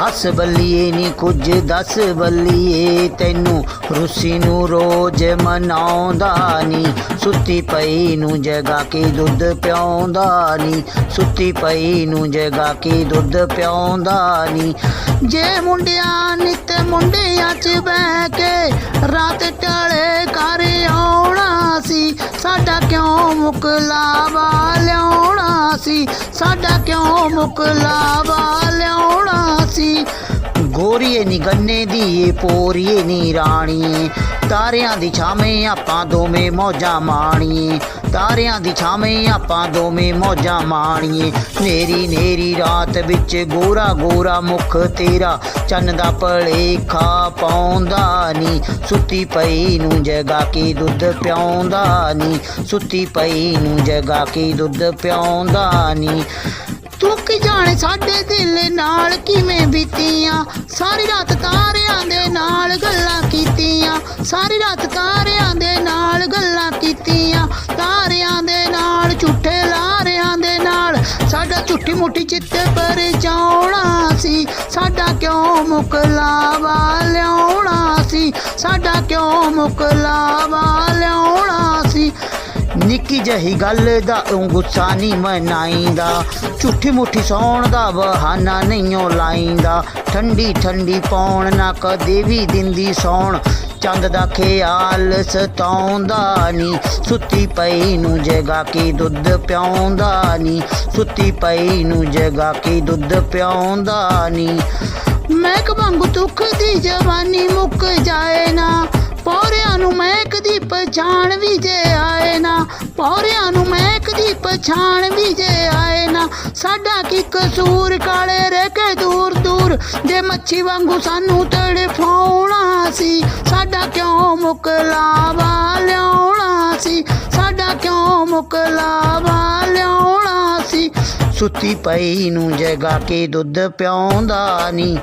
ਹੱਸ ਬੱਲੀਏ ਨੀ ਕੁਝ, ਦੱਸ ਬੱਲੀਏ, ਤੈਨੂੰ ਰੁੱਸੀ ਨੂੰ ਰੋਜ਼ ਮਨਾਉਂਦਾ ਨੀ। ਸੁੱਤੀ ਪਈ ਨੂੰ ਜਗਾ ਕੇ ਦੁੱਧ ਪਿਆਉਂਦਾ ਨੀ। ਸੁੱਤੀ ਪਈ ਨੂੰ ਜਗਾ ਕੇ ਦੁੱਧ ਪਿਆਉਂਦਾ ਨੀ। ਜੇ ਮੁੰਡਿਆਂ ਨਿੱਤ ਮੁੰਡਿਆਂ 'ਚ ਬਹਿ ਕੇ ਮੁਕਲਾਵਾ ਲਿਆਉਣਾ ਸੀ। ਸਾਡਾ ਕਿਉਂ ਮੁਕਲਾਵਾ ਲਿਆਉਣਾ ਸੀ? ਗੋਰੀਏ ਨੀ ਗੰਨੇ ਦੀ ਏ ਪੋਰੀਏ ਨੀ ਰਾਣੀਏ। ਤਾਰਿਆਂ ਦੀ ਛਾਵੇਂ ਆਪਾਂ ਦੋਵੇਂ ਮੌਜਾਂ ਮਾਣੀਏ। ਤਾਰਿਆਂ ਦੀ ਛਾਵੇਂ ਆਪਾਂ ਦੋਵੇਂ ਮੌਜਾਂ ਮਾਣੀਏ। ਨੇਰੀ ਨੇਰੀ ਰਾਤ ਵਿੱਚ ਗੋਰਾ ਗੋਰਾ ਮੁਖ ਤੇਰਾ। ਚੰਨ ਦਾ ਭਲੇਖਾ ਪਾਉਂਦਾ ਨੀ। ਸੁੱਤੀ ਪਈ ਨੂੰ ਜਗਾ ਕੇ ਦੁੱਧ ਪਿਆਉਂਦਾ ਨੀ। ਸੁੱਤੀ ਪਈ ਨੂੰ ਜਗਾ ਕੇ ਦੁੱਧ ਪਿਆਉਂਦਾ ਨੀ। ਤੂੰ ਕੀ ਜਾਣੇ ਸਾਡੇ ਦਿਲ ਨਾਲ ਕਿਵੇਂ ਬੀਤੀਆਂ। ਸਾਰੀ ਰਾਤ ਤਾਰਿਆਂ ਦੇ ਨਾਲ ਗੱਲਾਂ ਕੀਤੀਆਂ, ਸਾਰੀ ਰਾਤ ਤਾਰਿਆਂ ਦੇ ਨਾਲ ਗੱਲਾਂ ਕੀਤੀਆਂ। ਤਾਰਿਆਂ ਦੇ ਨਾਲ, ਝੂਠੇ ਲਾਰਿਆਂ ਦੇ ਨਾਲ। ਸਾਡਾ ਝੁੱਟੀ ਮੁੱਠੀ ਚਿੱਤੇ ਪਰ ਜਾਉਣਾ ਸੀ। ਸਾਡਾ ਕਿਉਂ ਮੁਕਲਾਵਾ ਲਿਆਉਣਾ ਸੀ? ਸਾਡਾ ਕਿਉਂ ਮੁਕਲਾਵਾ ਲਿਆਉਣਾ ਸੀ? ਨਿੱਕੀ ਜਹੀ ਗੱਲ ਦਾ ਊਂ ਗੁੱਸਾ ਨਹੀਂ ਮਨਾਈਂਦਾ। ਝੂਠੀ ਮੁੱਠੀ ਸੌਣ ਦਾ ਬਹਾਨਾ ਨਹੀਂ ਓ ਲਾਈਂਦਾ। ਠੰਡੀ ਠੰਡੀ ਪੌਣ ਨਾ ਕਦੇ ਵੀ ਦਿੰਦੀ ਸੌਣ। ਚੰਦ ਦਾ ਖਿਆਲ ਸਤਾਉਂਦਾ ਨੀ। ਸੁੱਤੀ ਪਈ ਨੂੰ ਜਗਾ ਕੇ ਦੁੱਧ ਪਿਆਉਂਦਾ ਨੀ। ਸੁੱਤੀ ਪਈ ਨੂੰ ਜਗਾ ਕੇ ਦੁੱਧ ਪਿਆਉਂਦਾ ਨੀ। ਮੈਂ ਕਬੰਗ ਦੁੱਖ ਦੀ ਜਵਾਨੀ ਮੁੱਕ ਜਾਏ ਨਾ। ਪੌਰਿਆਂ ਨੂੰ ਮਹਿਕ ਦੀ ਪਛਾਣ ਵੀ ਜੇ ਆਏ ਨਾ। ਪੌਰਿਆਂ ਨੂੰ ਮਹਿਕ ਦੀ ਪਛਾਣ ਵੀ ਜੇ ਆਏ ਨਾ। ਸਾਡਾ ਕੀ ਕਸੂਰ ਕਾਲੇ ਰਹਿ ਕੇ ਦੂਰ ਦੂਰ ਜੇ ਮੱਛੀ ਵਾਂਗੂ ਸਾਨੂੰ ਤੜਫਾਉਣਾ ਸੀ ਸਾਡਾ ਕਿਉਂ ਮੁਕਲਾਵਾ ਲਿਆਉਣਾ ਸੀ? ਸਾਡਾ ਕਿਉਂ ਮੁਕਲਾਵਾ ਲਿਆਉਣਾ ਸੀ? ਸੁੱਤੀ ਪਈ ਨੂੰ ਜਗਾ ਕੇ ਦੁੱਧ ਪਿਆਉਂਦਾ ਨੀ।